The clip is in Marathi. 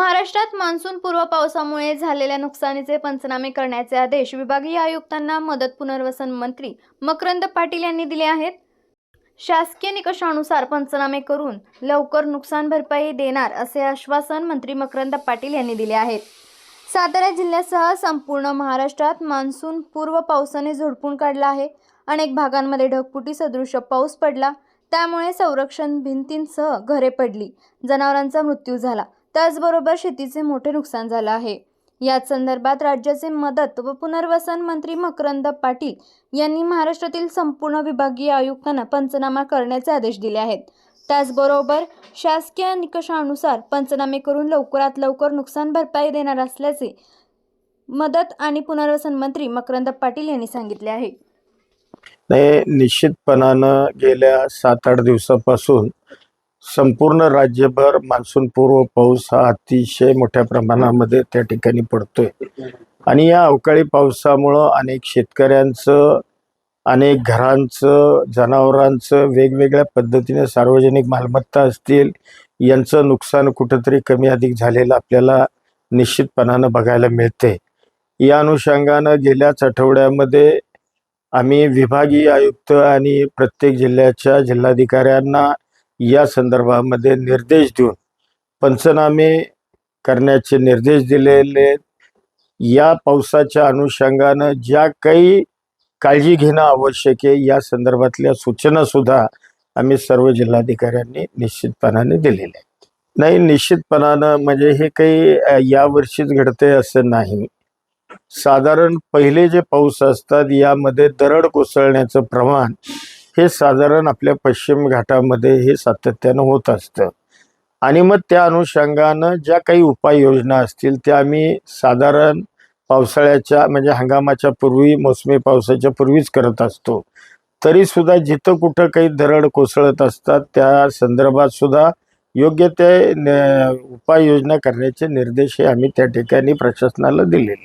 महाराष्ट्रात मान्सून पूर्व पावसामुळे झालेल्या नुकसानीचे पंचनामे करण्याचे आदेश विभागीय आयुक्तांना मदत पुनर्वसन मंत्री मकरंद पाटील यांनी दिले आहेत. शासकीय निकषानुसार पंचनामे करून लवकर नुकसान भरपाई देणार असे आश्वासन मंत्री मकरंद पाटील यांनी दिले आहेत. सातारा जिल्ह्यासह संपूर्ण महाराष्ट्रात मान्सून पूर्व पावसाने झोडपून काढला आहे. अनेक भागांमध्ये ढगफुटी सदृश पाऊस पडला. त्यामुळे संरक्षण भिंतींसह घरे पडली. जनावरांचा मृत्यू झाला. त्याचबरोबर शेतीचे मोठे नुकसान झालं आहे. याच संदर्भात राज्याचे मदत व पुनर्वसन मंत्री मकरंद पाटील यांनी महाराष्ट्रातील संपूर्ण विभागीय आयुक्तांना पंचनामा करण्याचे आदेश दिले आहेत. त्याचबरोबर शासकीय निकषानुसार पंचनामे करून लवकरात लवकर नुकसान भरपाई देणार असल्याचे मदत आणि पुनर्वसन मंत्री मकरंद पाटील यांनी सांगितले आहे. निश्चितपणानं गेल्या सात आठ दिवसापासून संपूर्ण राज्यभर मान्सूनपूर्व पाऊस हा अतिशय मोठ्या प्रमाणामध्ये त्या ठिकाणी पडतोय. आणि या अवकाळी पावसामुळं अनेक शेतकऱ्यांचं अनेक घरांचं जनावरांचं वेगवेगळ्या पद्धतीने सार्वजनिक मालमत्ता असतील यांचं नुकसान कुठंतरी कमी अधिक झालेलं आपल्याला निश्चितपणानं बघायला मिळते या अनुषंगानं गेल्याच आठवड्यामध्ये आम्ही विभागीय आयुक्त आणि प्रत्येक जिल्ह्याच्या जिल्हाधिकाऱ्यांना या संदर्भामध्ये निर्देश देऊन पंचनामे करण्याचे निर्देश दिलेले या पावसाच्या अनुषंगानं ज्या काही काळजी घेणं आवश्यक आहे या संदर्भातल्या सूचनासुद्धा आम्ही सर्व जिल्हाधिकाऱ्यांनी निश्चितपणाने दिलेल्या आहेत. नाही निश्चितपणानं म्हणजे हे काही यावर्षीच घडते असं नाही. साधारण पहिले जे पाऊस असतात यामध्ये दरड कोसळण्याचं प्रमाण हे साधारण आपल्या पश्चिम घाटामध्ये हे सातत्यानं होत असतं. आणि मग त्या अनुषंगानं ज्या काही उपाययोजना असतील त्या आम्ही साधारण पावसाळ्याच्या म्हणजे हंगामाच्या पूर्वी मोसमी पावसाच्या पूर्वीच करत असतो. तरीसुद्धा जिथं कुठं काही दरड कोसळत असतात त्या संदर्भात सुद्धा योग्य ते न- उपाययोजना करण्याचे निर्देश हे आम्ही त्या ठिकाणी प्रशासनाला दिलेले.